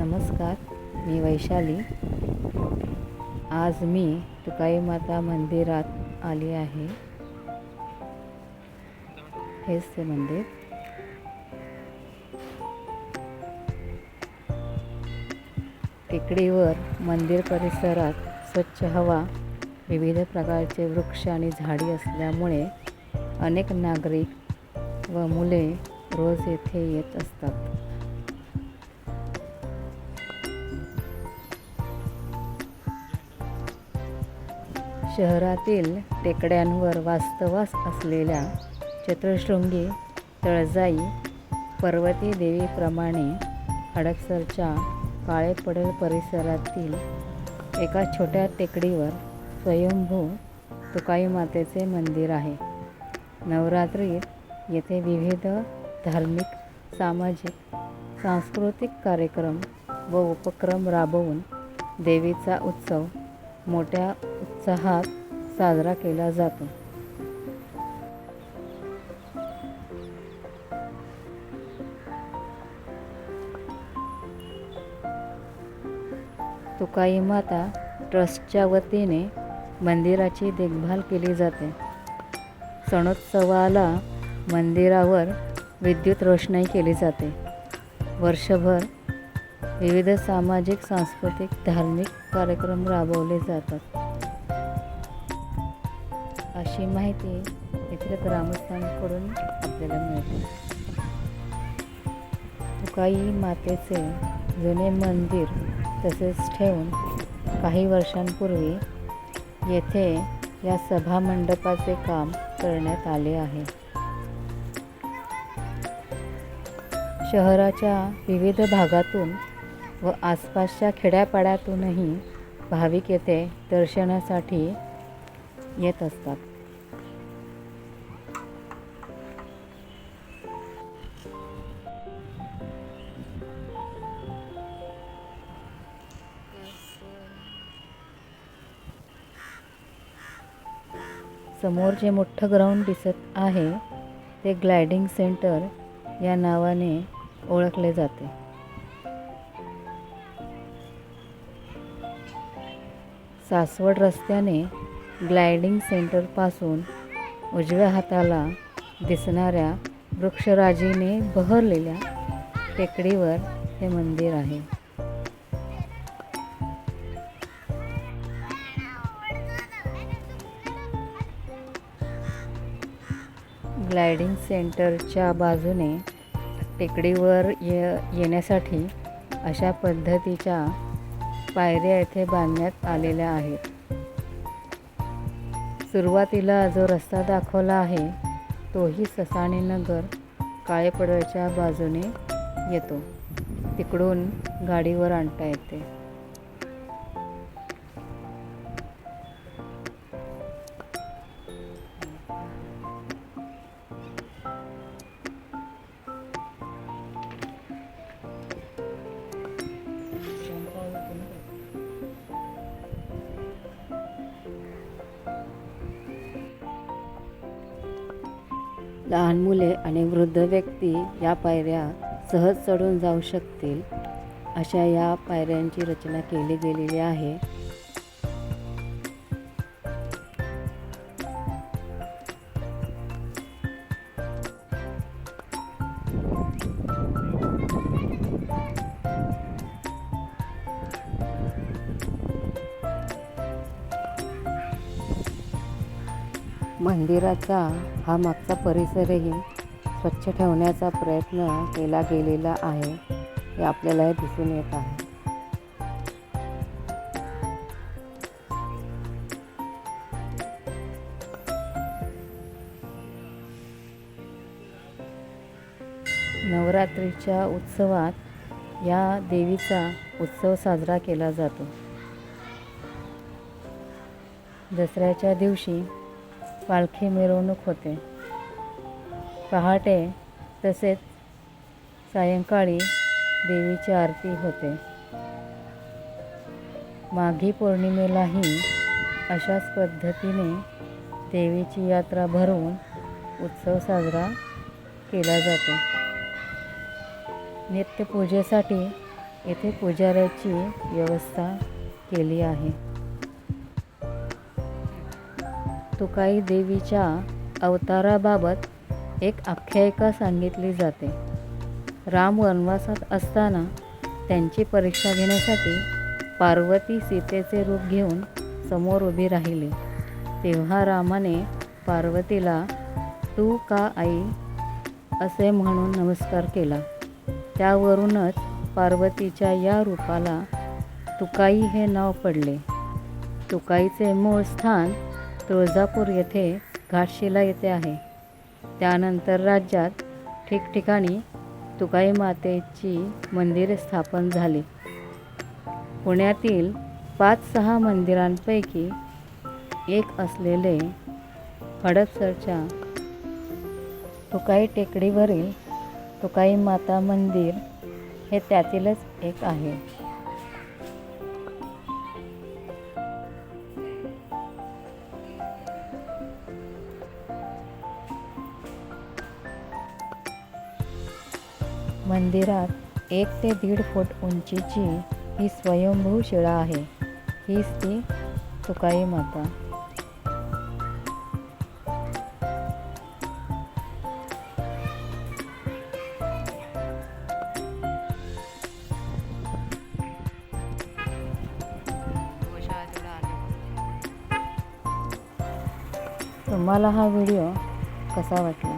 नमस्कार मी वैशाली. आज मी तुकाई माता मंदिरात आली आहे. हेच ते मंदिर. टेकडीवर मंदिर परिसरात स्वच्छ हवा विविध प्रकारचे वृक्ष आणि झाडी असल्यामुळे अनेक नागरिक व मुले रोज येथे येत असतात. शहरातील टेकड्यांवर वास्तवास असलेल्या चतुर्शृंगी तळजाई पर्वती देवीप्रमाणे हडपसरच्या काळेपडेल परिसरातील एका छोट्या टेकडीवर स्वयंभू तुकाई मातेचे मंदिर आहे. नवरात्रीत येथे विविध धार्मिक सामाजिक सांस्कृतिक कार्यक्रम व उपक्रम राबवून देवीचा उत्सव मोठ्या उत्साहात साजरा केला जातो. तुकाई माता ट्रस्टच्या वतीने मंदिराची देखभाल केली जाते. सणोत्सवाला मंदिरावर विद्युत रोषणाई केली जाते. वर्षभर विविध सामाजिक सांस्कृतिक धार्मिक कार्यक्रम राबवले जातात. अशी माहिती येथील ग्रामस्थांकडून आपल्याला मिळते. तुकाई मातेचे जुने मंदिर तसेच ठेवून काही वर्षांपूर्वी येथे या सभा मंडपाचे काम करण्यात आले आहे. शहराच्या विविध भागातून व आसपासच्या खेड्यापाड्यातूनही भाविक येथे दर्शनासाठी येत असतात. समोर जे मोठं ग्राउंड दिसत आहे ते ग्लायडिंग सेंटर या नावाने ओळखले जाते. सासवड रस्त्याने ग्लायडिंग सेंटरपासून उजव्या हाताला दिसणाऱ्या वृक्षराजीने बहरलेल्या टेकडीवर हे मंदिर आहे. ग्लायडिंग सेंटरच्या बाजूने टेकडीवर ये येण्यासाठी अशा पद्धतीच्या पायऱ्या येथे बांधण्यात आलेल्या आहेत. सुरुवातीला जो रस्ता दाखवला आहे तोही ससाणीनगर काळेपडळच्या बाजूने येतो. तिकडून गाडीवर आणता येते. लहान मुले आणि वृद्ध व्यक्ती या पायऱ्या सहज चढून जाऊ शकतील अशा या पायऱ्यांची रचना केली गेलेली आहे. मंदिराचा हा मागचा परिसरही स्वच्छ ठेवण्याचा प्रयत्न केला गेलेला आहे हे आपल्याला दिसून येत आहे. नवरात्रीच्या उत्सवात या देवीचा उत्सव साजरा केला जातो. दसऱ्याच्या दिवशी पालखी मिरवणूक होते. पहाटे तसेच सायंकाळी देवीची आरती होते. माघी पौर्णिमेलाही अशाच पद्धतीने देवीची यात्रा भरवून उत्सव साजरा केला जातो. नित्यपूजेसाठी येथे पुजाऱ्याची व्यवस्था केली आहे. तुकाई देवीच्या अवताराबाबत एक आख्यायिका सांगितली जाते. राम वनवासात असताना त्यांची परीक्षा घेण्यासाठी पार्वती सीतेचे रूप घेऊन समोर उभी राहिली. तेव्हा रामाने पार्वतीला तू का आई? असे म्हणून नमस्कार केला. त्यावरूनच पार्वतीच्या या रूपाला तुकाई हे नाव पडले. तुकाईचे मूळ स्थान तुळजापूर येथे घाटशिला येथे आहे. त्यानंतर राज्यात ठिकठिकाणी तुकाई मातेची मंदिरे स्थापन झाली. पुण्यातील पाच सहा मंदिरांपैकी एक असलेले हडपसरच्या तुकाई टेकडीवरील तुकाई माता मंदिर हे त्यातीलच एक आहे. मंदिरात एक ते दीड फूट उंचीची ही स्वयंभू शिळा आहे. हीच ती तुकाई माता. तुम्हाला हा व्हिडिओ कसा वाटला?